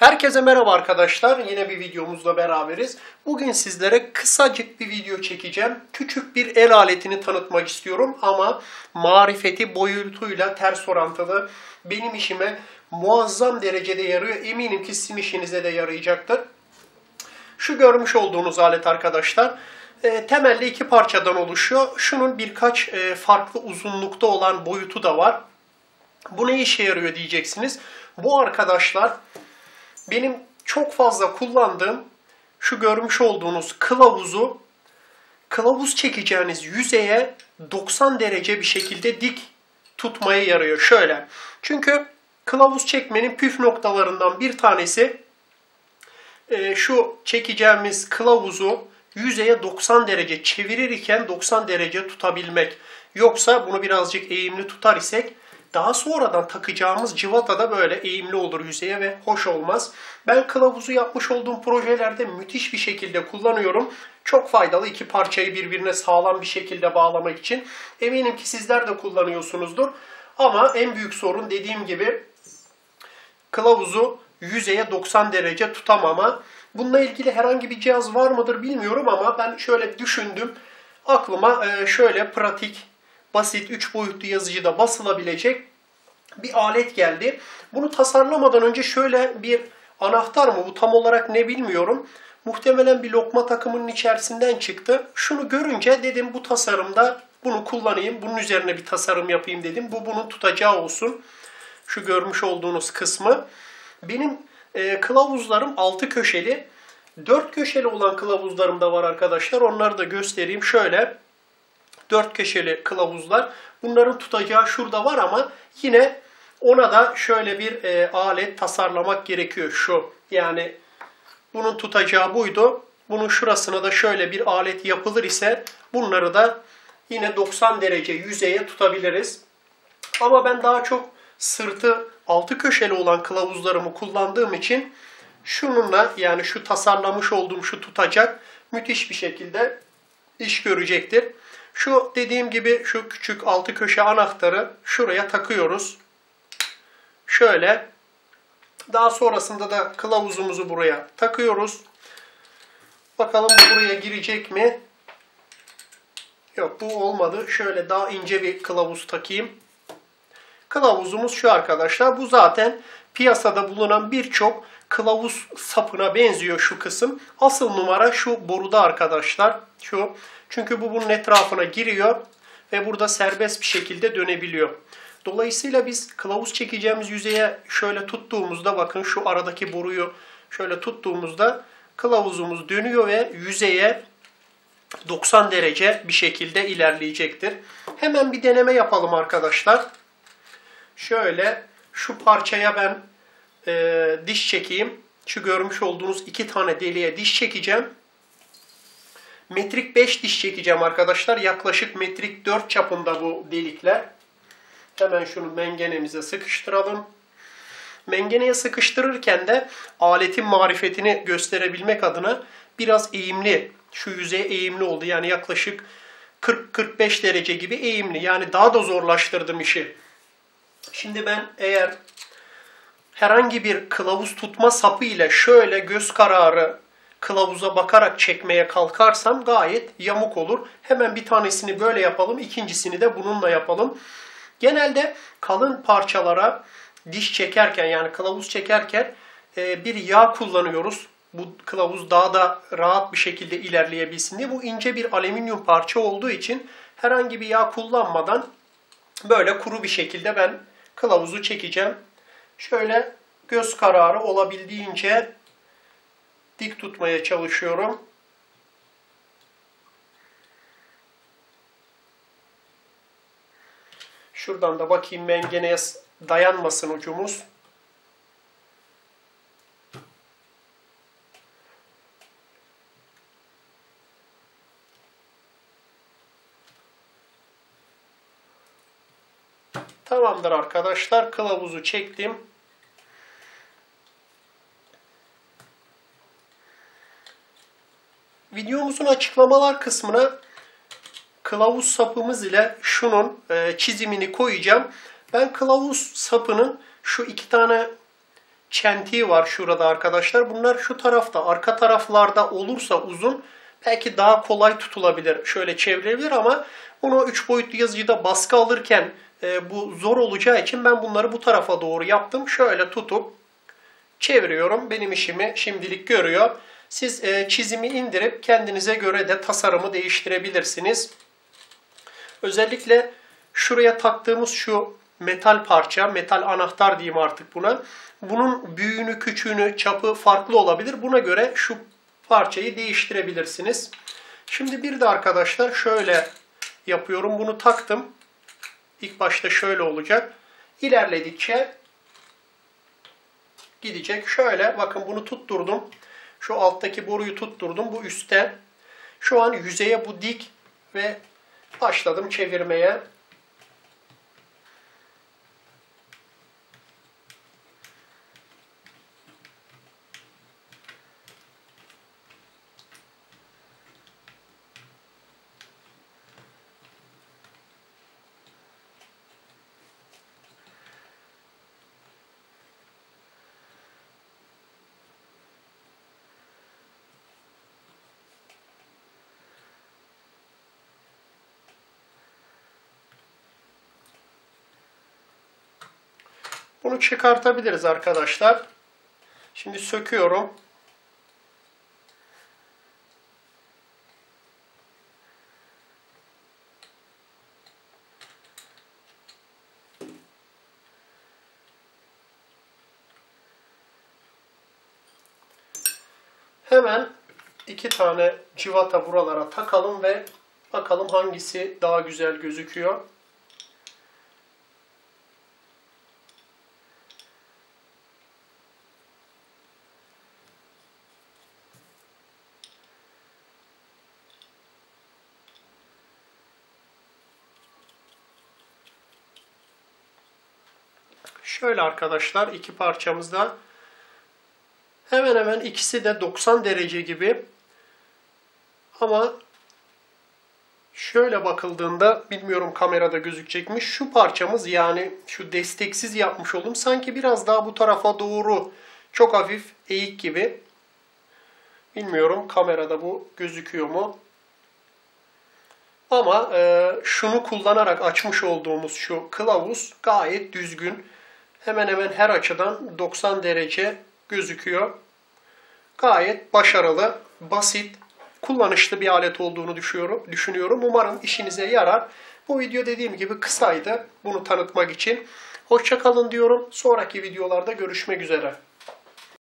Herkese merhaba arkadaşlar. Yine bir videomuzla beraberiz. Bugün sizlere kısacık bir video çekeceğim. Küçük bir el aletini tanıtmak istiyorum ama marifeti boyutuyla ters orantılı. Benim işime muazzam derecede yarıyor. Eminim ki sizin işinize de yarayacaktır. Şu görmüş olduğunuz alet arkadaşlar e, temelde iki parçadan oluşuyor. Şunun birkaç e, farklı uzunlukta olan boyutu da var. Bu ne işe yarıyor diyeceksiniz. Bu arkadaşlar benim çok fazla kullandığım şu görmüş olduğunuz kılavuzu kılavuz çekeceğiniz yüzeye 90 derece bir şekilde dik tutmaya yarıyor. Şöyle. Çünkü kılavuz çekmenin püf noktalarından bir tanesi e, şu çekeceğimiz kılavuzu yüzeye 90 derece çevirirken 90 derece tutabilmek. Yoksa bunu birazcık eğimli tutar isek daha sonradan takacağımız civata da böyle eğimli olur yüzeye ve hoş olmaz. Ben kılavuzu yapmış olduğum projelerde müthiş bir şekilde kullanıyorum. Çok faydalı iki parçayı birbirine sağlam bir şekilde bağlamak için. Eminim ki sizler de kullanıyorsunuzdur. Ama en büyük sorun dediğim gibi kılavuzu yüzeye 90 derece tutamama. Bununla ilgili herhangi bir cihaz var mıdır bilmiyorum ama ben şöyle düşündüm. Aklıma e, şöyle pratik, basit, 3 boyutlu yazıcıda basılabilecek bir alet geldi. Bunu tasarlamadan önce şöyle bir anahtar mı bu tam olarak ne bilmiyorum. Muhtemelen bir lokma takımının içerisinden çıktı. Şunu görünce dedim bu tasarımda bunu kullanayım. Bunun üzerine bir tasarım yapayım dedim. Bu bunun tutacağı olsun. Şu görmüş olduğunuz kısmı. Benim e, kılavuzlarım altı köşeli. Dört köşeli olan kılavuzlarım da var arkadaşlar. Onları da göstereyim. Şöyle dört köşeli kılavuzlar. Bunların tutacağı şurada var ama yine ona da şöyle bir e, alet tasarlamak gerekiyor. Şu yani bunun tutacağı buydu. Bunun şurasına da şöyle bir alet yapılır ise bunları da yine 90 derece yüzeye tutabiliriz. Ama ben daha çok sırtı altı köşeli olan kılavuzlarımı kullandığım için şununla yani şu tasarlamış olduğum şu tutacak müthiş bir şekilde iş görecektir. Şu dediğim gibi şu küçük altı köşe anahtarı şuraya takıyoruz. Şöyle. Daha sonrasında da kılavuzumuzu buraya takıyoruz. Bakalım bu buraya girecek mi? Yok bu olmadı. Şöyle daha ince bir kılavuz takayım. Kılavuzumuz şu arkadaşlar. Bu zaten piyasada bulunan birçok kılavuz sapına benziyor şu kısım. Asıl numara şu boruda arkadaşlar. Şu. Çünkü bu bunun etrafına giriyor ve burada serbest bir şekilde dönebiliyor. Dolayısıyla biz kılavuz çekeceğimiz yüzeye şöyle tuttuğumuzda bakın şu aradaki boruyu şöyle tuttuğumuzda kılavuzumuz dönüyor ve yüzeye 90 derece bir şekilde ilerleyecektir. Hemen bir deneme yapalım arkadaşlar. Şöyle şu parçaya ben e, diş çekeyim. Şu görmüş olduğunuz iki tane deliğe diş çekeceğim. Metrik 5 diş çekeceğim arkadaşlar. Yaklaşık metrik 4 çapında bu delikler. Hemen şunu mengenemize sıkıştıralım. Mengeneye sıkıştırırken de aletin marifetini gösterebilmek adına biraz eğimli, şu yüzeye eğimli oldu. Yani yaklaşık 40-45 derece gibi eğimli. Yani daha da zorlaştırdım işi. Şimdi ben eğer herhangi bir kılavuz tutma sapı ile şöyle göz kararı kılavuza bakarak çekmeye kalkarsam gayet yamuk olur. Hemen bir tanesini böyle yapalım, ikincisini de bununla yapalım. Genelde kalın parçalara diş çekerken yani kılavuz çekerken e, bir yağ kullanıyoruz. Bu kılavuz daha da rahat bir şekilde ilerleyebilsin diye. Bu ince bir alüminyum parça olduğu için herhangi bir yağ kullanmadan böyle kuru bir şekilde ben kılavuzu çekeceğim. Şöyle göz kararı olabildiğince dik tutmaya çalışıyorum. Şuradan da bakayım mengeneye dayanmasın ucumuz. Tamamdır arkadaşlar. Kılavuzu çektim. Videomuzun açıklamalar kısmına kılavuz sapımız ile şunun e, çizimini koyacağım. Ben kılavuz sapının şu iki tane çentiği var şurada arkadaşlar. Bunlar şu tarafta. Arka taraflarda olursa uzun belki daha kolay tutulabilir. Şöyle çevrilebilir ama bunu 3 boyutlu yazıcıda baskı alırken e, bu zor olacağı için ben bunları bu tarafa doğru yaptım. Şöyle tutup çeviriyorum. Benim işimi şimdilik görüyor. Siz e, çizimi indirip kendinize göre de tasarımı değiştirebilirsiniz. Özellikle şuraya taktığımız şu metal parça, metal anahtar diyeyim artık buna. Bunun büyüğünü, küçüğünü, çapı farklı olabilir. Buna göre şu parçayı değiştirebilirsiniz. Şimdi bir de arkadaşlar şöyle yapıyorum. Bunu taktım. İlk başta şöyle olacak. İlerledikçe gidecek. Şöyle bakın bunu tutturdum. Şu alttaki boruyu tutturdum. Bu üstte. Şu an yüzeye bu dik ve başladım çevirmeye. Bunu çıkartabiliriz arkadaşlar. Şimdi söküyorum. Hemen iki tane civata buralara takalım ve bakalım hangisi daha güzel gözüküyor. Şöyle arkadaşlar iki parçamızda hemen hemen ikisi de 90 derece gibi. Ama şöyle bakıldığında bilmiyorum kamerada gözükecekmiş. Şu parçamız yani şu desteksiz yapmış oldum. Sanki biraz daha bu tarafa doğru çok hafif eğik gibi. Bilmiyorum kamerada bu gözüküyor mu? Ama e, şunu kullanarak açmış olduğumuz şu kılavuz gayet düzgün hemen hemen her açıdan 90 derece gözüküyor. Gayet başarılı, basit, kullanışlı bir alet olduğunu düşünüyorum. Umarım işinize yarar. Bu video dediğim gibi kısaydı bunu tanıtmak için. Hoşçakalın diyorum. Sonraki videolarda görüşmek üzere.